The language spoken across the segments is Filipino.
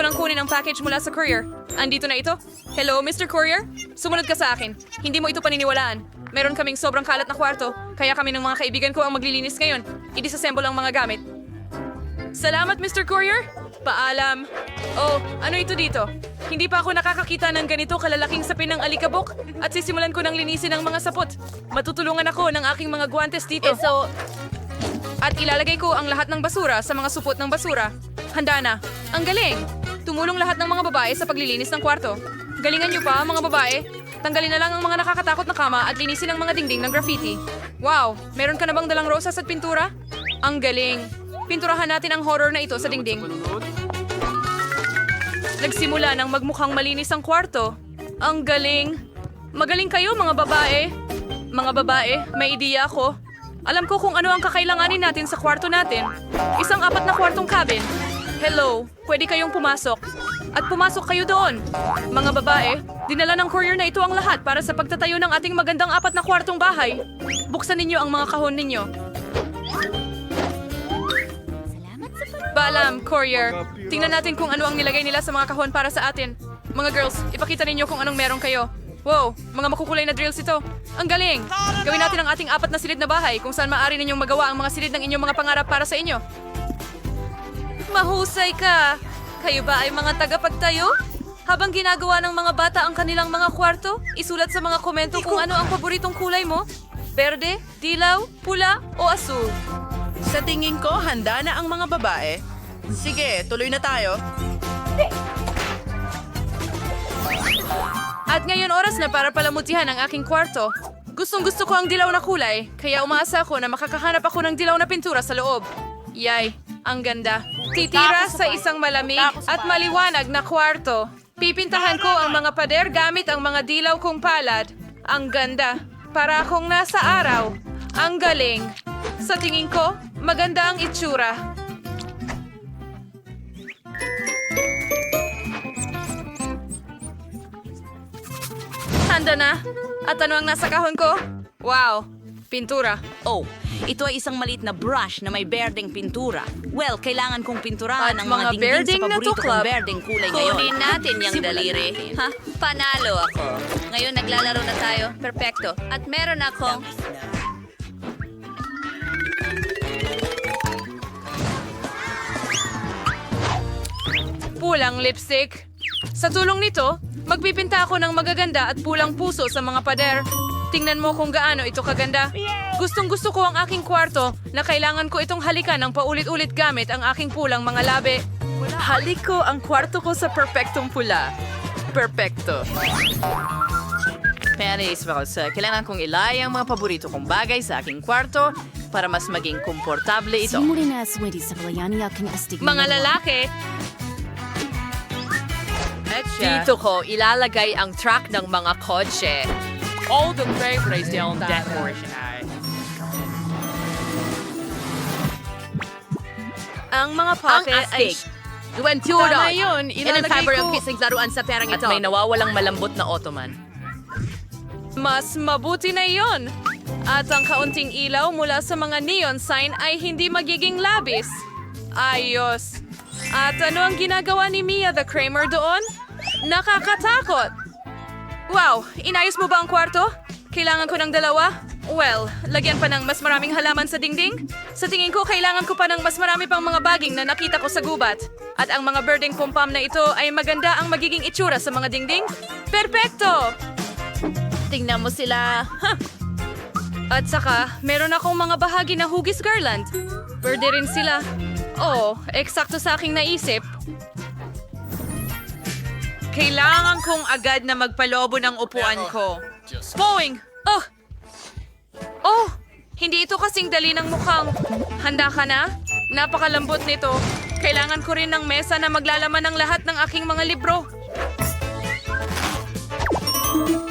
ko nang kunin ang package mula sa courier. Andito na ito. Hello, Mr. Courier? Sumunod ka sa akin. Hindi mo ito paniniwalaan. Meron kaming sobrang kalat na kwarto, kaya kami ng mga kaibigan ko ang maglilinis ngayon. I-disassemble ang mga gamit. Salamat, Mr. Courier! Paalam. Oh, ano ito dito? Hindi pa ako nakakakita ng ganito kalalaking sapin ng alikabok at sisimulan ko ng linisin ang mga sapot. Matutulungan ako ng aking mga guantes dito. Eh, so, At ilalagay ko ang lahat ng basura sa mga supot ng basura. Handa na. Ang galing! Tumulong lahat ng mga babae sa paglilinis ng kwarto. Galingan niyo pa, mga babae. Tanggalin na lang ang mga nakakatakot na kama at linisin ang mga dingding ng graffiti. Wow! Meron ka na bang dalang rosas at pintura? Ang galing! Pinturahan natin ang horror na ito sa dingding. Nagsimula ng magmukhang malinis ang kwarto. Ang galing! Magaling kayo, mga babae! Mga babae, may ideya ako. Alam ko kung ano ang kakailanganin natin sa kwarto natin. Isang apat na kwartong cabin. Hello, pwede kayong pumasok. At pumasok kayo doon. Mga babae, dinala ng courier na ito ang lahat para sa pagtatayo ng ating magandang apat na kwartong bahay. Buksan ninyo ang mga kahon ninyo. Balam, courier. Tingnan natin kung ano ang nilagay nila sa mga kahon para sa atin. Mga girls, ipakita ninyo kung anong meron kayo. Wow, mga makukulay na drills ito. Ang galing! Gawin natin ang ating apat na silid na bahay kung saan maaari ninyong magawa ang mga silid ng inyong mga pangarap para sa inyo. Mahusay ka! Kayo ba ay mga tagapagtayo? Habang ginagawa ng mga bata ang kanilang mga kwarto, isulat sa mga komento kung ano ang paboritong kulay mo. Berde, dilaw, pula o asul. Sa tingin ko, handa na ang mga babae. Sige, tuloy na tayo. At ngayon oras na para palamutihan ang aking kwarto. Gustong gusto ko ang dilaw na kulay, kaya umaasa ako na makakahanap ako ng dilaw na pintura sa loob. Yay, ang ganda. Titira sa isang malamig at maliwanag na kwarto. Pipintahan ko ang mga pader gamit ang mga dilaw kong palad. Ang ganda. Para akong nasa araw. Ang galing. Sa tingin ko, maganda ang itsura. Handa na. At ano ang nasa kahon ko? Wow, pintura. oh, ito ay isang maliit na brush na may berdeng pintura. Well, kailangan kong pinturahan At ang mga mga dingding sa paborito kong berdeng kulay ngayon. Kunin natin yung Simulan daliri. natin. Ha? Panalo ako. Ngayon naglalaro na tayo. Perfecto. At meron akong... Pulang lipstick. Sa tulong nito, magpipinta ako ng magaganda at pulang puso sa mga pader. Tingnan mo kung gaano ito kaganda. Gustong gusto ko ang aking kwarto na kailangan ko itong halikan ng paulit-ulit gamit ang aking pulang mga labi. Halik ko ang kwarto ko sa perpektong pula. Perpekto. Kaya naisip ako sa kailangan kong ilay ang mga paborito kong bagay sa aking kwarto para mas maging komportable ito. Mga lalaki, Dito ko ilalagay ang track ng mga kotse. All the down that portion ay. ang mga Ang pocket ay... Gwentura. Tama yun, ilalagay ko- of kissing laruan sa perang At ito. may nawawalang malambot na ottoman. Mas mabuti na yon. At ang kaunting ilaw mula sa mga neon sign ay hindi magiging labis. Ayos. At ano ang ginagawa ni Mia the Kramer doon? Nakakatakot! Wow, inayos mo ba ang kwarto? Kailangan ko ng dalawa? Well, lagyan pa ng mas maraming halaman sa dingding? Sa tingin ko, kailangan ko pa ng mas marami pang mga baging na nakita ko sa gubat. At ang mga birding pumpam na ito ay maganda ang magiging itsura sa mga dingding? Perpekto! Tingnan mo sila. At saka, meron akong mga bahagi na hugis garland. Pwede rin sila. Oo, eksakto sa aking naisip. Kailangan kong agad na magpalobo ng upuan ko. Boing! Oh! Oh! Hindi ito kasing dali ng mukhang. Handa ka na? Napakalambot nito. Kailangan ko rin ng mesa na maglalaman ng lahat ng aking mga libro.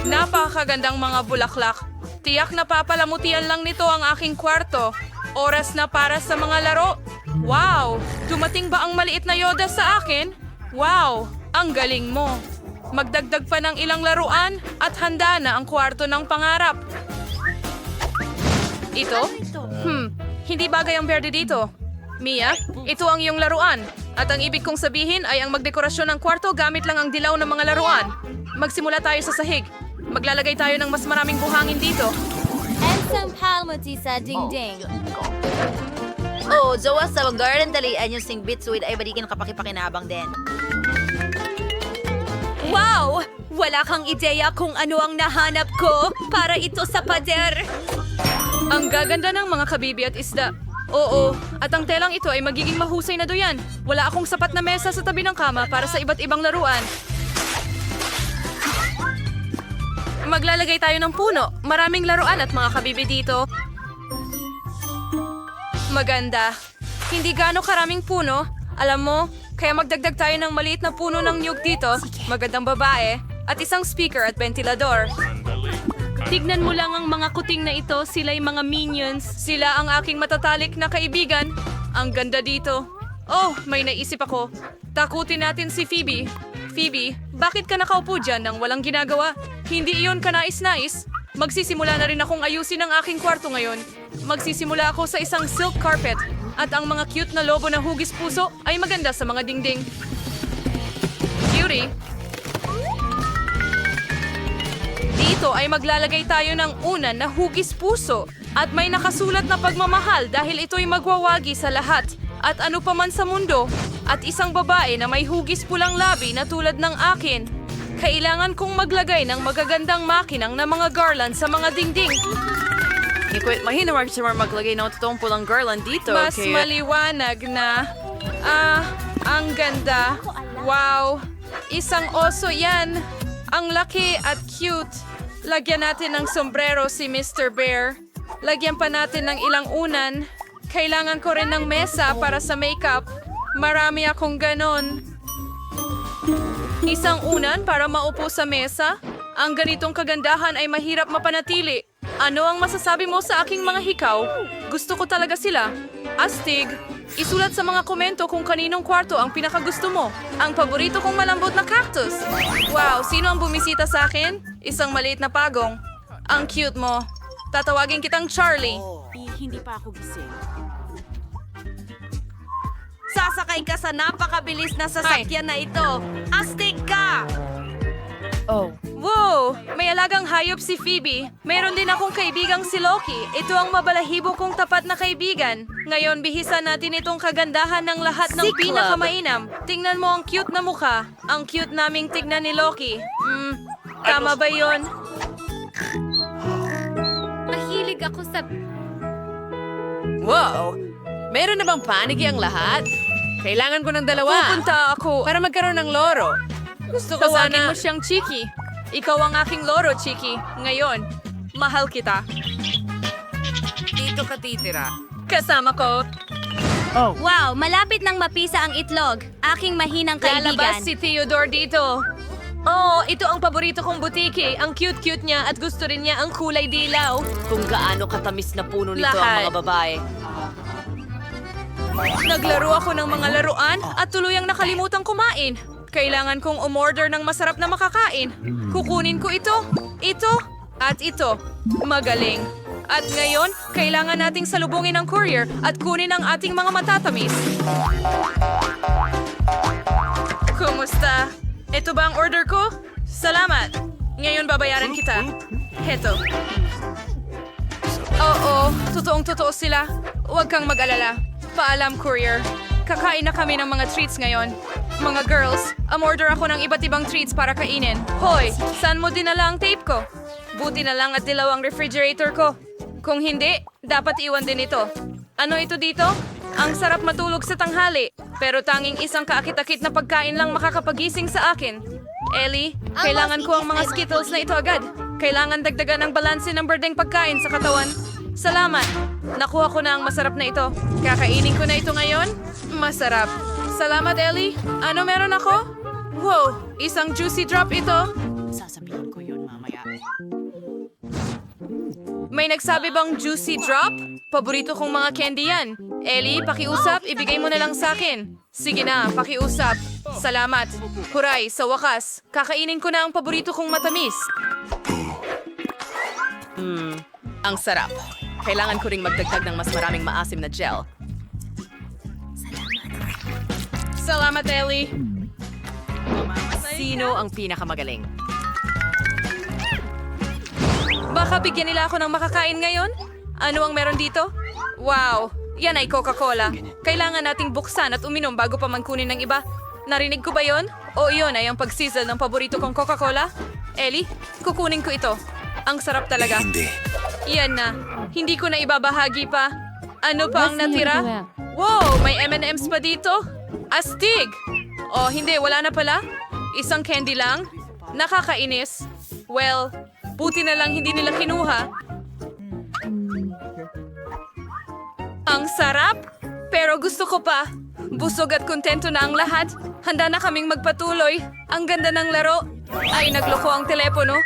Napakagandang mga bulaklak. Tiyak na papalamutian lang nito ang aking kwarto. Oras na para sa mga laro. Wow! Dumating ba ang maliit na Yoda sa akin? Wow! Ang galing mo. Magdagdag pa ng ilang laruan at handa na ang kwarto ng pangarap. Ito? Hmm, hindi bagay ang berde dito. Mia, ito ang iyong laruan. At ang ibig kong sabihin ay ang magdekorasyon ng kwarto gamit lang ang dilaw ng mga laruan. Magsimula tayo sa sahig. Maglalagay tayo ng mas maraming buhangin dito. And some palmati sa ding-ding. Oh, Zoa, sa garden dalian yung sing bitsuit ay balikin kapakipakinabang din. Wow! Wala kang ideya kung ano ang nahanap ko para ito sa pader. Ang gaganda ng mga kabibi at isda. Oo, at ang telang ito ay magiging mahusay na doyan. Wala akong sapat na mesa sa tabi ng kama para sa iba't ibang laruan. Maglalagay tayo ng puno. Maraming laruan at mga kabibi dito. Maganda. Hindi gaano karaming puno. Alam mo, kaya magdagdag tayo ng maliit na puno ng niyog dito. Magandang babae. At isang speaker at ventilador. Tignan mo lang ang mga kuting na ito, sila'y mga minions. Sila ang aking matatalik na kaibigan. Ang ganda dito. Oh, may naisip ako. Takutin natin si Phoebe. Phoebe, bakit ka nakaupo dyan nang walang ginagawa? Hindi iyon kanais-nais. Magsisimula na rin akong ayusin ang aking kwarto ngayon. Magsisimula ako sa isang silk carpet. At ang mga cute na lobo na hugis puso ay maganda sa mga dingding. Cutie, Dito ay maglalagay tayo ng unan na hugis puso at may nakasulat na pagmamahal dahil ito'y magwawagi sa lahat at ano pa man sa mundo at isang babae na may hugis pulang labi na tulad ng akin. Kailangan kong maglagay ng magagandang makinang na mga garland sa mga dingding. Mahinawag siya maglagay ng totoong pulang garland dito. Mas kaya- maliwanag na... Ah, ang ganda. Wow. Isang oso yan. Ang laki at cute. Lagyan natin ng sombrero si Mr. Bear. Lagyan pa natin ng ilang unan. Kailangan ko rin ng mesa para sa makeup. Marami akong ganon. Isang unan para maupo sa mesa? Ang ganitong kagandahan ay mahirap mapanatili. Ano ang masasabi mo sa aking mga hikaw? Gusto ko talaga sila. Astig, isulat sa mga komento kung kaninong kwarto ang pinakagusto mo. Ang paborito kong malambot na cactus. Wow, sino ang bumisita sa akin? Isang maliit na pagong. Ang cute mo. Tatawagin kitang Charlie. Hindi pa ako gising. Sasakay ka sa napakabilis na sasakyan na ito. Astig ka! Wow! May alagang hayop si Phoebe. Meron din akong kaibigang si Loki. Ito ang mabalahibo kong tapat na kaibigan. Ngayon, bihisa natin itong kagandahan ng lahat ng Si pinakamainam. Tingnan mo ang cute na mukha. Ang cute naming tignan ni Loki. Hmm, tama ba yon? Mahilig ako sa... Wow! Meron na bang panigi ang lahat? Kailangan ko ng dalawa. Pupunta ako. Para magkaroon ng loro. Gusto ko Tawagin sana... mo siyang Chiki. Ikaw ang aking loro, Chiki. Ngayon, mahal kita. Dito ka titira. Kasama ko, Wow, malapit nang mapisa ang itlog. Aking mahinang lalabas kaibigan. si Theodore dito. Oh, ito ang paborito kong butiki. Ang cute-cute niya at gusto rin niya ang kulay dilaw. Kung gaano katamis na puno nito Lahat. ang mga babae. Naglaro ako ng mga laruan at tuluyang nakalimutan kumain. Kailangan kong umorder ng masarap na makakain. Kukunin ko ito, ito, at ito. Magaling. At ngayon, kailangan nating salubungin ang courier at kunin ang ating mga matatamis. Kumusta? Ito ba ang order ko? Salamat. Ngayon babayaran kita. Heto. Oo, totoong totoo sila. Huwag kang mag-alala. Paalam, courier. Kakain na kami ng mga treats ngayon. Mga girls, umorder ako ng iba't ibang treats para kainin. Hoy, saan mo dinala ang tape ko? Buti na lang at dilaw ang refrigerator ko. Kung hindi, dapat iwan din ito. Ano ito dito? Ang sarap matulog sa tanghali, pero tanging isang kaakit-akit na pagkain lang makakapagising sa akin. Ellie, kailangan ko ang mga Skittles na ito agad. Kailangan dagdagan ng balanse ng berdeng pagkain sa katawan. Salamat. Nakuha ko na ang masarap na ito. Kakainin ko na ito ngayon. Masarap. Salamat, Ellie. Ano meron ako? Wow, isang juicy drop ito. Sasabihin ko yun mamaya. May nagsabi bang juicy drop? Paborito kong mga candy yan. Ellie, pakiusap, ibigay mo na lang sa akin. Sige na, pakiusap. Salamat. Huray, sa wakas, kakainin ko na ang paborito kong matamis. Ang sarap. Kailangan ko ring magdagdag ng mas maraming maasim na gel. Salamat, Ellie. Sino ang pinakamagaling? Baka bigyan nila ako ng makakain ngayon? Ano ang meron dito? Wow, yan ay Coca-Cola. Kailangan nating buksan at uminom bago pa man kunin ng iba. Narinig ko ba yon? O iyon ay ang pagsizzle ng paborito kong Coca-Cola? Ellie, kukunin ko ito. Ang sarap talaga. Hindi. Yan na. Hindi ko na ibabahagi pa. Ano pa ang natira? Wow, may M&M's pa dito? Astig! Oh, hindi, wala na pala. Isang candy lang? Nakakainis. Well, buti na lang hindi nila kinuha. Ang sarap! Pero gusto ko pa. Busog at kontento na ang lahat. Handa na kaming magpatuloy. Ang ganda ng laro. Ay, nagloko ang telepono.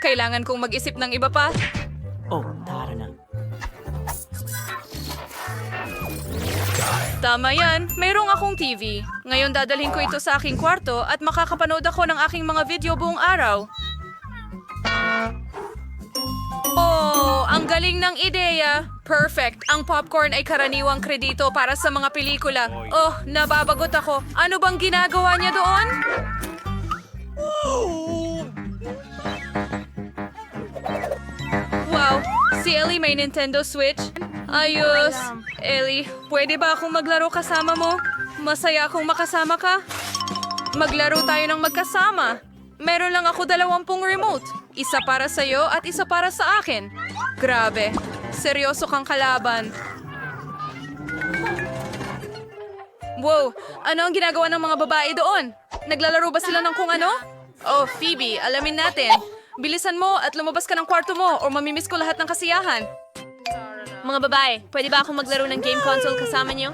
Kailangan kong mag-isip ng iba pa. Oh, tara na. Tama yan, mayroong akong TV. Ngayon dadalhin ko ito sa aking kwarto at makakapanood ako ng aking mga video buong araw. Oh, ang galing ng ideya. Perfect. Ang popcorn ay karaniwang kredito para sa mga pelikula. Oh, nababagot ako. Ano bang ginagawa niya doon? Wow, si Ellie may Nintendo Switch. Ayos. Ellie, pwede ba akong maglaro kasama mo? Masaya akong makasama ka. Maglaro tayo ng magkasama. Meron lang ako dalawampung remote. Isa para sa'yo at isa para sa akin. Grabe. Seryoso kang kalaban. Wow, ano ang ginagawa ng mga babae doon? Naglalaro ba sila ng kung ano? Oh, Phoebe, alamin natin. Bilisan mo at lumabas ka ng kwarto mo o mamimiss ko lahat ng kasiyahan. Mga babae, pwede ba akong maglaro ng game console kasama niyo?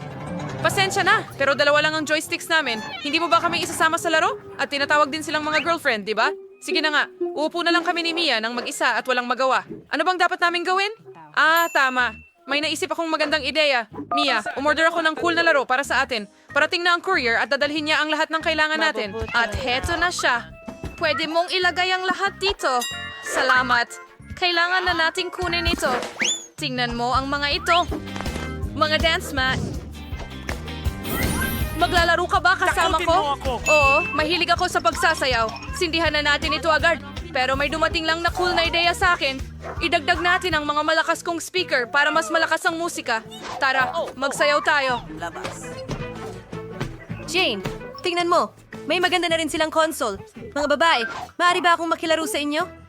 Pasensya na, pero dalawa lang ang joysticks namin. Hindi mo ba kami isasama sa laro? At tinatawag din silang mga girlfriend, di ba? Sige na nga, uupo na lang kami ni Mia ng mag-isa at walang magawa. Ano bang dapat namin gawin? Ah, tama. May naisip akong magandang ideya. Mia, umorder ako ng cool na laro para sa atin. Parating na ang courier at dadalhin niya ang lahat ng kailangan natin. At heto na siya. Pwede mong ilagay ang lahat dito. Salamat. Kailangan na nating kunin ito. Tingnan mo ang mga ito. Mga dance mat. Maglalaro ka ba kasama ko? Oo, mahilig ako sa pagsasayaw. Sindihan na natin ito agad. Pero may dumating lang na cool na ideya sa akin. Idagdag natin ang mga malakas kong speaker para mas malakas ang musika. Tara, magsayaw tayo. Labas. Jane, tingnan mo. May maganda na rin silang console. Mga babae, maaari ba akong makilaro sa inyo?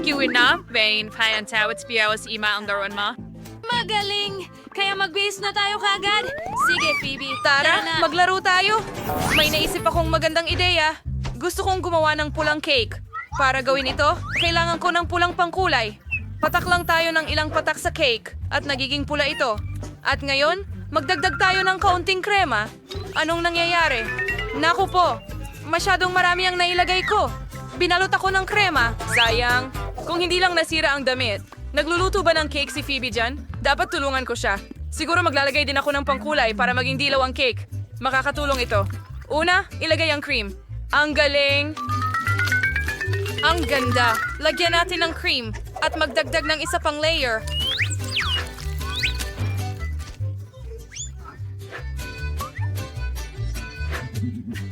Kiwin na, Vane, Payan Tawit, Biawas, Ima ang daron mo. Magaling! Kaya mag-base na tayo kagad. Sige, Phoebe. Tara, na. maglaro tayo. May naisip akong magandang ideya. Gusto kong gumawa ng pulang cake. Para gawin ito, kailangan ko ng pulang pangkulay. Patak lang tayo ng ilang patak sa cake at nagiging pula ito. At ngayon, magdagdag tayo ng kaunting krema. Anong nangyayari? Naku po, masyadong marami ang nailagay ko. Binalot ako ng krema. Sayang. Kung hindi lang nasira ang damit. Nagluluto ba ng cake si Phoebe dyan? Dapat tulungan ko siya. Siguro maglalagay din ako ng pangkulay para maging dilaw ang cake. Makakatulong ito. Una, ilagay ang cream. Ang galing! Ang ganda! Lagyan natin ng cream at magdagdag ng isa pang layer.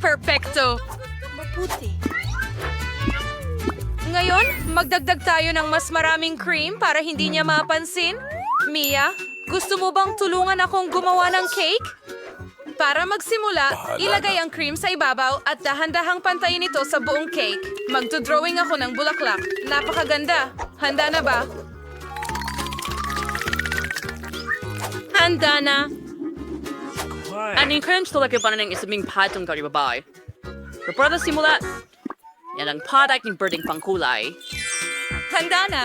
Perfecto! Maputi. Ngayon, magdagdag tayo ng mas maraming cream para hindi niya mapansin. Mia, gusto mo bang tulungan akong gumawa ng cake? Para magsimula, ilagay ang cream sa ibabaw at dahan-dahang pantayin ito sa buong cake. Magdodrawing ako ng bulaklak. Napakaganda. Handa na ba? Handa na. Aning crunch talaga pa na ng isang patong kari babae. Pero para simula, yan ang product ng birding pangkulay. Handa na.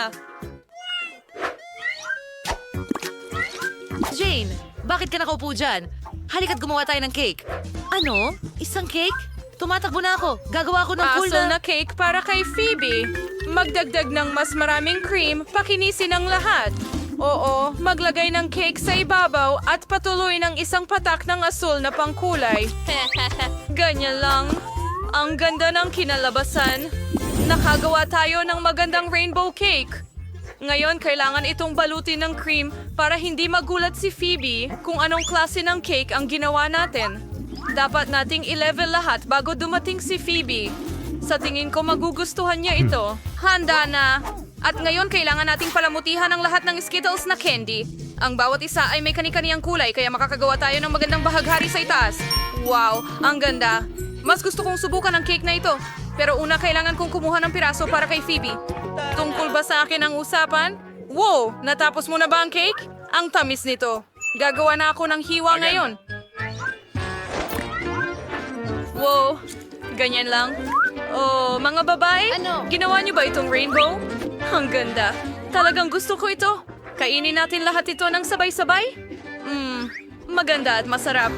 Jane, bakit ka nakaupo dyan? Halika't gumawa tayo ng cake. Ano? Isang cake? Tumatakbo na ako. Gagawa ako ng cool Puzzle na... na cake para kay Phoebe. Magdagdag ng mas maraming cream, pakinisin ang lahat. Oo, maglagay ng cake sa ibabaw at patuloy ng isang patak ng asul na pangkulay. Ganyan lang. Ang ganda ng kinalabasan. Nakagawa tayo ng magandang rainbow cake. Ngayon, kailangan itong balutin ng cream para hindi magulat si Phoebe kung anong klase ng cake ang ginawa natin. Dapat nating i-level lahat bago dumating si Phoebe. Sa tingin ko magugustuhan niya ito. Handa na! At ngayon kailangan nating palamutihan ang lahat ng Skittles na candy. Ang bawat isa ay may kani-kaniyang kulay kaya makakagawa tayo ng magandang bahaghari sa itaas. Wow, ang ganda. Mas gusto kong subukan ang cake na ito. Pero una kailangan kong kumuha ng piraso para kay Phoebe. Tungkol ba sa akin ang usapan? Wow, natapos mo na ba ang cake? Ang tamis nito. Gagawa na ako ng hiwa ngayon. Wow, ganyan lang. Oh, mga babae, ginawa niyo ba itong rainbow? Ang ganda. Talagang gusto ko ito. Kainin natin lahat ito ng sabay-sabay? Mmm, maganda at masarap.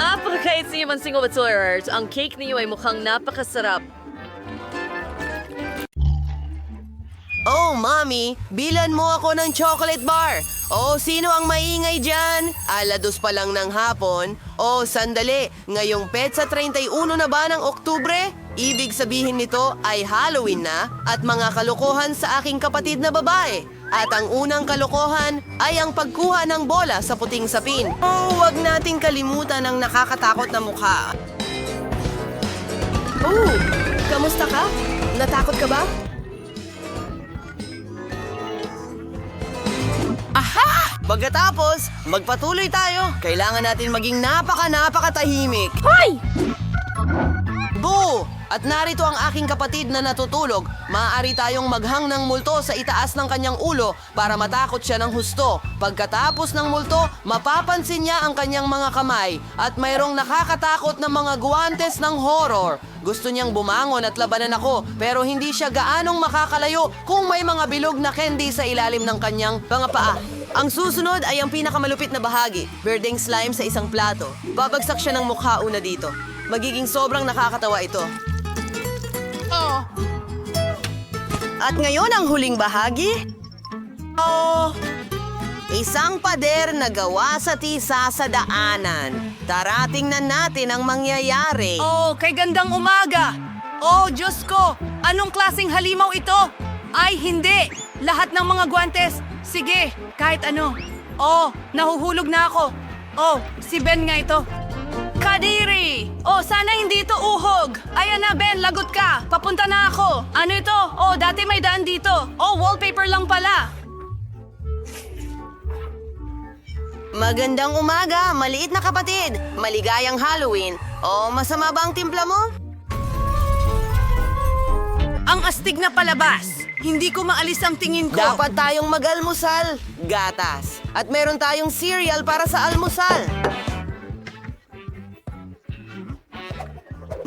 Apakait sa inyong single Batsuyers. Ang cake niyo ay mukhang napakasarap. Oh, Mommy, bilan mo ako ng chocolate bar. Oh, sino ang maingay dyan? Alados pa lang ng hapon. Oh, sandali. Ngayong petsa 31 na ba ng Oktubre? Ibig sabihin nito ay Halloween na at mga kalokohan sa aking kapatid na babae. At ang unang kalokohan ay ang pagkuha ng bola sa puting sapin. Oh, wag nating kalimutan ang nakakatakot na mukha. Oh, kamusta ka? Natakot ka ba? Pagkatapos, magpatuloy tayo. Kailangan natin maging napaka-napakatahimik. Hoy! Boo! At narito ang aking kapatid na natutulog. Maaari tayong maghang ng multo sa itaas ng kanyang ulo para matakot siya ng husto. Pagkatapos ng multo, mapapansin niya ang kanyang mga kamay at mayroong nakakatakot na mga guwantes ng horror. Gusto niyang bumangon at labanan ako pero hindi siya gaanong makakalayo kung may mga bilog na candy sa ilalim ng kanyang mga paa. Ang susunod ay ang pinakamalupit na bahagi, berdeng slime sa isang plato. Babagsak siya ng mukha una dito. Magiging sobrang nakakatawa ito. At ngayon ang huling bahagi. Oh, isang pader na gawa sa tisa sa daanan. Tara tingnan natin ang mangyayari. Oh, kay gandang umaga! Oh, Diyos ko! Anong klaseng halimaw ito? Ay, hindi! Lahat ng mga guantes! Sige, kahit ano. Oh, nahuhulog na ako. Oh, si Ben nga ito. Kadiri! Oh, sana hindi ito uhog. Ayan na, Ben, lagot ka. Papunta na ako. Ano ito? Oh, dati may daan dito. Oh, wallpaper lang pala. Magandang umaga, maliit na kapatid. Maligayang Halloween. O masama ba ang timpla mo? Ang astig na palabas. Hindi ko maalis ang tingin ko. Dapat tayong mag-almusal. Gatas. At meron tayong cereal para sa almusal.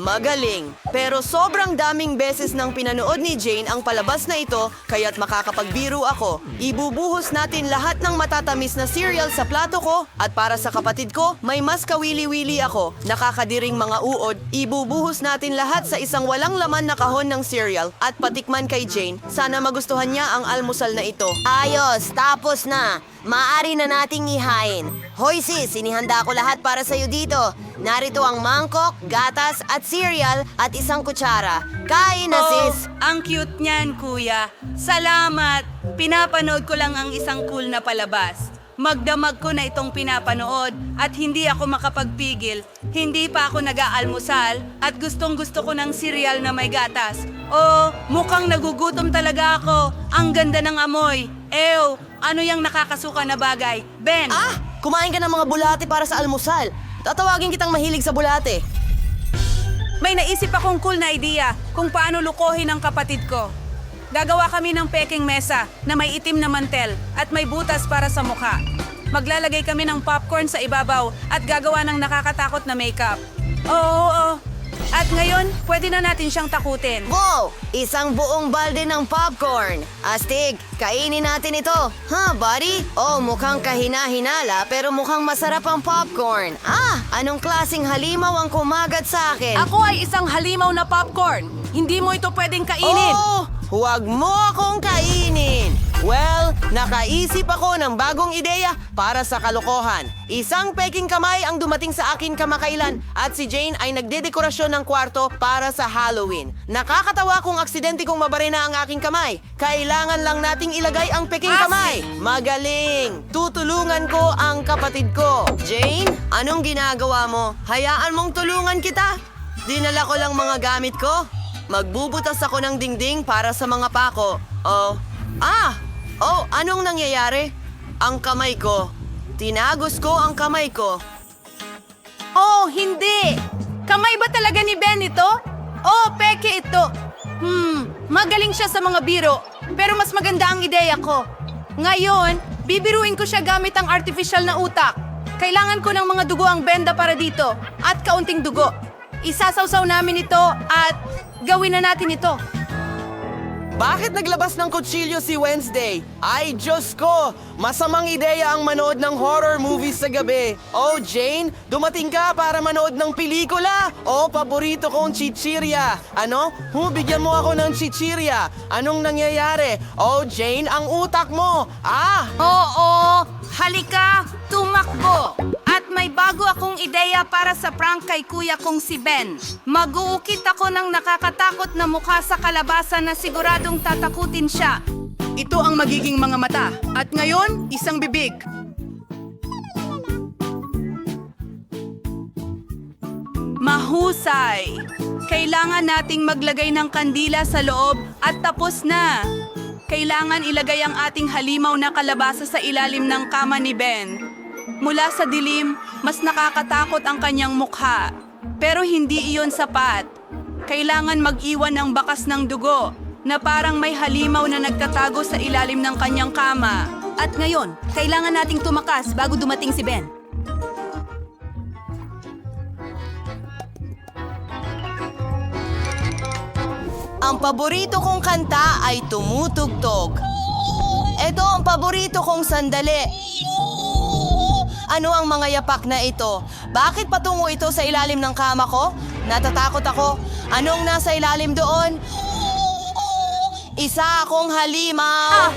Magaling. Pero sobrang daming beses nang pinanood ni Jane ang palabas na ito, kaya't makakapagbiro ako. Ibubuhos natin lahat ng matatamis na cereal sa plato ko at para sa kapatid ko, may mas kawili-wili ako. Nakakadiring mga uod, ibubuhos natin lahat sa isang walang laman na kahon ng cereal at patikman kay Jane. Sana magustuhan niya ang almusal na ito. Ayos, tapos na. Maari na nating ihain. Hoy sis, sinihanda ko lahat para sa'yo dito. Narito ang mangkok, gatas at cereal at isang kutsara. Kain na sis! Oh, ang cute niyan, kuya. Salamat. Pinapanood ko lang ang isang cool na palabas. Magdamag ko na itong pinapanood at hindi ako makapagpigil. Hindi pa ako nag-aalmusal at gustong gusto ko ng cereal na may gatas. Oh, mukhang nagugutom talaga ako. Ang ganda ng amoy. Ew, ano yung nakakasuka na bagay? Ben, Ah! Kumain ka ng mga bulate para sa almusal. Tatawagin kitang mahilig sa bulate. May naisip akong cool na idea kung paano lukohin ang kapatid ko. Gagawa kami ng peking mesa na may itim na mantel at may butas para sa mukha. Maglalagay kami ng popcorn sa ibabaw at gagawa ng nakakatakot na makeup. Oo, oo. At ngayon, pwede na natin siyang takutin. Wow! Isang buong balde ng popcorn. Astig, kainin natin ito. Ha, buddy? Oh, mukhang kahina-hinala pero mukhang masarap ang popcorn. Ah, anong klasing halimaw ang kumagat sa akin? Ako ay isang halimaw na popcorn. Hindi mo ito pwedeng kainin. Oh, huwag mo akong kainin. Well, nakaisip ako ng bagong ideya para sa kalokohan. Isang peking kamay ang dumating sa akin kamakailan at si Jane ay nagdedekorasyon ng kwarto para sa Halloween. Nakakatawa kung aksidente kong mabarena ang aking kamay. Kailangan lang nating ilagay ang peking kamay. Magaling! Tutulungan ko ang kapatid ko. Jane, anong ginagawa mo? Hayaan mong tulungan kita. Dinala ko lang mga gamit ko. Magbubutas ako ng dingding para sa mga pako. Oh, ah! Oh, anong nangyayari? Ang kamay ko. Tinagos ko ang kamay ko. Oh, hindi! Kamay ba talaga ni Ben ito? Oh, peke ito. Hmm, magaling siya sa mga biro, pero mas maganda ang ideya ko. Ngayon, bibiruin ko siya gamit ang artificial na utak. Kailangan ko ng mga dugo ang benda para dito, at kaunting dugo. Isasawsaw namin ito at gawin na natin ito. Bakit naglabas ng kutsilyo si Wednesday? Ay, Diyos ko! Masamang ideya ang manood ng horror movies sa gabi. Oh, Jane, dumating ka para manood ng pelikula? Oh, paborito kong chichirya. Ano? Hu, bigyan mo ako ng chichirya. Anong nangyayari? Oh, Jane, ang utak mo. Ah! Oo, halika, tumakbo. At may bago akong ideya para sa prank kay kuya kong si Ben. Mag-uukit ako ng nakakatakot na mukha sa kalabasa na siguradong tatakutin siya. Ito ang magiging mga mata. At ngayon, isang bibig. Mahusay! Kailangan nating maglagay ng kandila sa loob at tapos na. Kailangan ilagay ang ating halimaw na kalabasa sa ilalim ng kama ni Ben. Mula sa dilim, mas nakakatakot ang kanyang mukha. Pero hindi iyon sapat. Kailangan mag-iwan ng bakas ng dugo na parang may halimaw na nagtatago sa ilalim ng kanyang kama. At ngayon, kailangan nating tumakas bago dumating si Ben. Ang paborito kong kanta ay tumutugtog. Ito ang paborito kong sandali. Ano ang mga yapak na ito? Bakit patungo ito sa ilalim ng kama ko? Natatakot ako. Anong nasa ilalim doon? Isa akong halimaw.